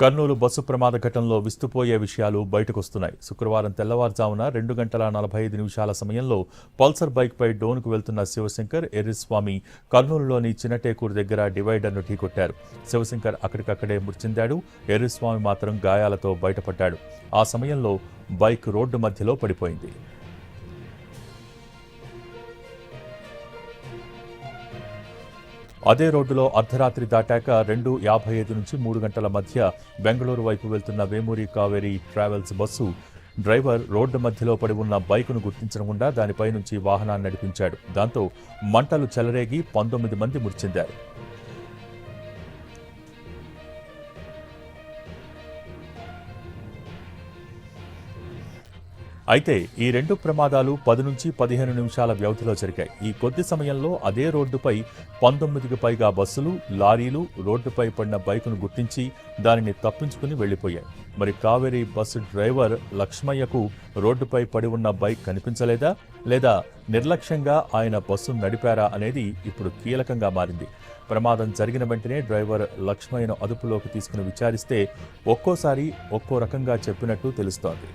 Kurnool bus ప్రమాద ఘటనలో విస్తుపోయే విషయాలు బయటకొస్తున్నాయి. శుక్రవారం తెల్లవారుజామున రెండు గంటల నలభై ఐదు నిమిషాల సమయంలో పల్సర్ బైక్పై డోన్కు వెళ్తున్న శివశంకర్ ఎర్రిస్వామి కర్నూలులోని చిన్నటేకూరు దగ్గర డివైడర్ను ఢీకొట్టారు. శివశంకర్ అక్కడికక్కడే మృతిందాడు ఎర్రిస్వామి మాత్రం గాయాలతో బయటపడ్డాడు. ఆ సమయంలో బైక్ రోడ్డు మధ్యలో పడిపోయింది. అదే రోడ్డులో అర్ధరాత్రి దాటాక రెండు యాభై ఐదు నుంచి మూడు గంటల మధ్య బెంగళూరు వైపు వెళ్తున్న Vemuri Kaveri travels bus driver road మధ్యలో పడి ఉన్న బైకును గుర్తించకుండా దానిపై నుంచి వాహనాన్ని నడిపించాడు. దాంతో మంటలు చెలరేగి పంతొమ్మిది మంది మృతి చెందారు అయితే ఈ రెండు ప్రమాదాలు పది నుంచి పదిహేను నిమిషాల వ్యవధిలో జరిగాయి. ఈ కొద్ది సమయంలో అదే రోడ్డుపై పంతొమ్మిదికి పైగా బస్సులు లారీలు రోడ్డుపై పడిన బైకును గుర్తించి దానిని తప్పించుకుని వెళ్ళిపోయాయి మరి కావేరీ బస్సు డ్రైవర్ లక్ష్మయ్యకు రోడ్డుపై పడి ఉన్న బైక్ కనిపించలేదా? లేదా నిర్లక్ష్యంగా ఆయన బస్సును నడిపారా అనేది ఇప్పుడు కీలకంగా మారింది. ప్రమాదం జరిగిన వెంటనే డ్రైవర్ లక్ష్మయ్యను అదుపులోకి తీసుకుని విచారిస్తే ఒక్కోసారి ఒక్కో రకంగా చెప్పినట్టు తెలుస్తోంది.